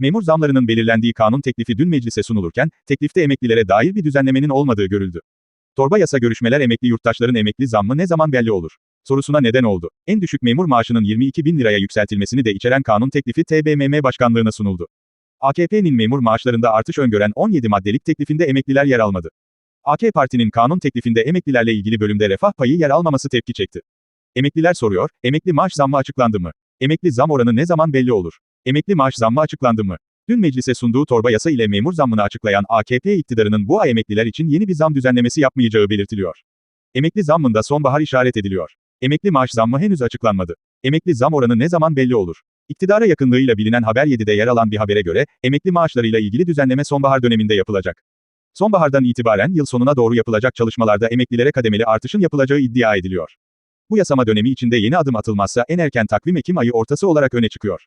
Memur zamlarının belirlendiği kanun teklifi dün meclise sunulurken, teklifte emeklilere dair bir düzenlemenin olmadığı görüldü. Torba yasa görüşmeler emekli yurttaşların emekli zammı ne zaman belli olur? Sorusuna neden oldu. En düşük memur maaşının 22 bin liraya yükseltilmesini de içeren kanun teklifi TBMM Başkanlığına sunuldu. AKP'nin memur maaşlarında artış öngören 17 maddelik teklifinde emekliler yer almadı. AK Parti'nin kanun teklifinde emeklilerle ilgili bölümde refah payı yer almaması tepki çekti. Emekliler soruyor, emekli maaş zammı açıklandı mı? Emekli zam oranı ne zaman belli olur? Emekli maaş zammı açıklandı mı? Dün meclise sunduğu torba yasa ile memur zammını açıklayan AKP iktidarının bu ay emekliler için yeni bir zam düzenlemesi yapmayacağı belirtiliyor. Emekli zammında sonbahar işaret ediliyor. Emekli maaş zammı henüz açıklanmadı. Emekli zam oranı ne zaman belli olur? İktidara yakınlığıyla bilinen Haber 7'de yer alan bir habere göre, emekli maaşlarıyla ilgili düzenleme sonbahar döneminde yapılacak. Sonbahardan itibaren yıl sonuna doğru yapılacak çalışmalarda emeklilere kademeli artışın yapılacağı iddia ediliyor. Bu yasama dönemi içinde yeni adım atılmazsa en erken takvim Ekim ayı ortası olarak öne çıkıyor.